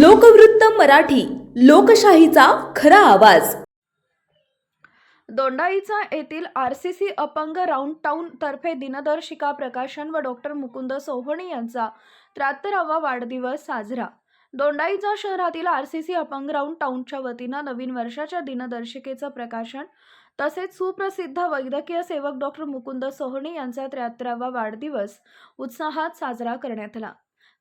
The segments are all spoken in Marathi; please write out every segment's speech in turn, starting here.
लोकवृत्त मराठी लोकशाहीचा खरा आवाज. दोंडाईचा येथील आर सी सी अपंग राऊंड टाऊन तर्फे दिनदर्शिका प्रकाशन व डॉक्टर मुकुंद सोहणी यांचा त्र्याहत्तरावा वाढदिवस साजरा. दोंडाईचा शहरातील आर सी सी अपंग राऊंड टाऊनच्या वतीनं नवीन वर्षाच्या दिनदर्शिकेचं प्रकाशन तसेच सुप्रसिद्ध वैद्यकीय सेवक डॉक्टर मुकुंद सोहणी यांचा त्र्याहत्तरावा वाढदिवस उत्साहात साजरा करण्यात आला.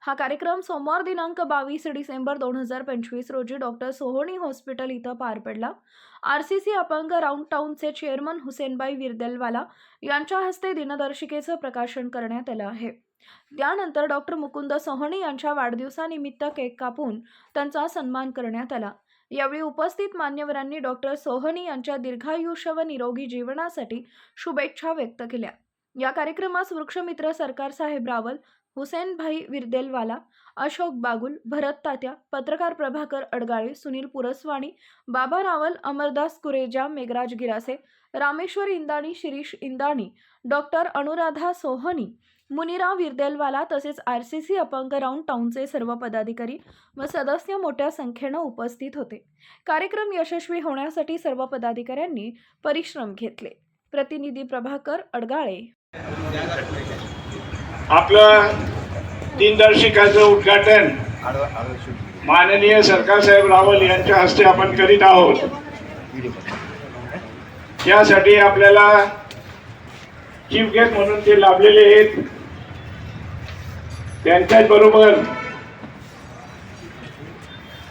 हा कार्यक्रम सोमवार दिनांक बावीस डिसेंबर दोन हजार पंचवीस रोजी डॉक्टर सोहोणी हॉस्पिटल इथं पार पडला. आर सी सी अपंग राऊंड टाऊनचे चेअरमन हुसेनबाई विरदेलवाला यांच्या हस्ते दिनदर्शिकेचं प्रकाशन करण्यात आलं आहे. त्यानंतर डॉक्टर मुकुंद सोहणी यांच्या वाढदिवसानिमित्त केक कापून त्यांचा सन्मान करण्यात आला. यावेळी उपस्थित मान्यवरांनी डॉक्टर सोहनी यांच्या दीर्घायुष्य व निरोगी जीवनासाठी शुभेच्छा व्यक्त केल्या. या कार्यक्रमास वृक्षमित्र सरकार साहेब रावल हुसेनभाई विरदेलवाला अशोक बागुल भरत तात्या पत्रकार प्रभाकर अडगाळे सुनील पुरसवाणी बाबा रावल अमरदास कुरेजा मेघराज गिरासे रामेश्वर इंदाणी शिरीष इंदाणी डॉक्टर अनुराधा सोहनी मुनिराव विरदेलवाला तसेच आर सी सी अपंग राऊंड टाऊनचे सर्व पदाधिकारी व सदस्य मोठ्या संख्येनं उपस्थित होते. कार्यक्रम यशस्वी होण्यासाठी सर्व पदाधिकाऱ्यांनी परिश्रम घेतले. प्रतिनिधी प्रभाकर अडगाळे. आपलं दिनदर्शिकाचं उद्घाटन माननीय सरकार साहेब रावल यांच्या हस्ते आपण करीत आहोत. यासाठी आपल्याला चीफ गेस्ट म्हणून ते लाभलेले आहेत. त्यांच्याच बरोबर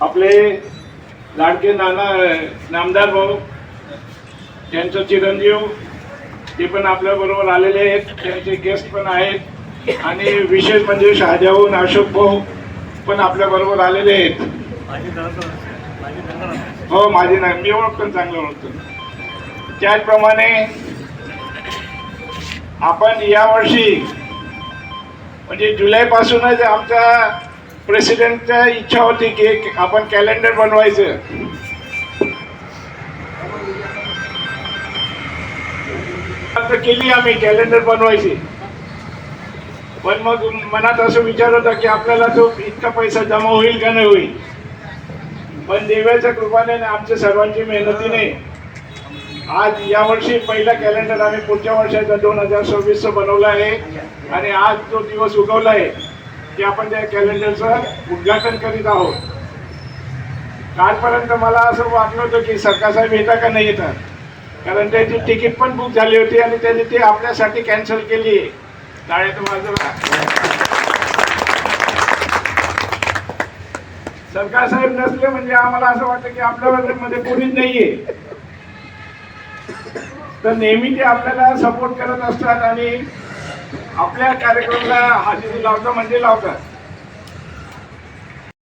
आपले लाडके नाना नामदार भाऊ त्यांचं चिरंजीव ते पण आपल्याबरोबर आलेले आहेत. त्यांचे गेस्ट पण आहेत. आणि विशेष म्हणजे शहाजाहून अशोक भाऊ पण आपल्या बरोबर आलेले आहेत. हो माझे नाही. मी ओळखतो चांगलं ओळखतो. त्याचप्रमाणे आपण यावर्षी म्हणजे जुलैपासूनच आमच्या प्रेसिडेंटच्या इच्छा होती की आपण कॅलेंडर बनवायचं. केली आम्ही कॅलेंडर बनवायची. पण मग मनात असं विचार होता की आपल्याला तो इतका पैसा जमा होईल का नाही होईल? पण देवाच्या कृपाने आमच्या सर्वांची मेहनतीने आज यावर्षी पहिला कॅलेंडर आम्ही पुढच्या वर्षाचा दोन हजार सव्वीसचं बनवला आहे आणि आज जो दिवस उगवला आहे की आपण त्या कॅलेंडरचं उद्घाटन करीत आहोत. कालपर्यंत मला असं वाटलं होतं की सरकार साहेब येतात का नाही येतात कारण त्याची तिकीट पण बुक झाली होती आणि त्यांनी ती आपल्यासाठी कॅन्सल केली आहे. तर सरकार साहेब नसले म्हणजे आम्हाला असं वाटतं की आपल्या मध्ये कोणीच नाहीये. तर नेहमी ते आपल्याला सपोर्ट करत असतात आणि आपल्या कार्यक्रमाला हाजेरी लावतात म्हणजे लावतात.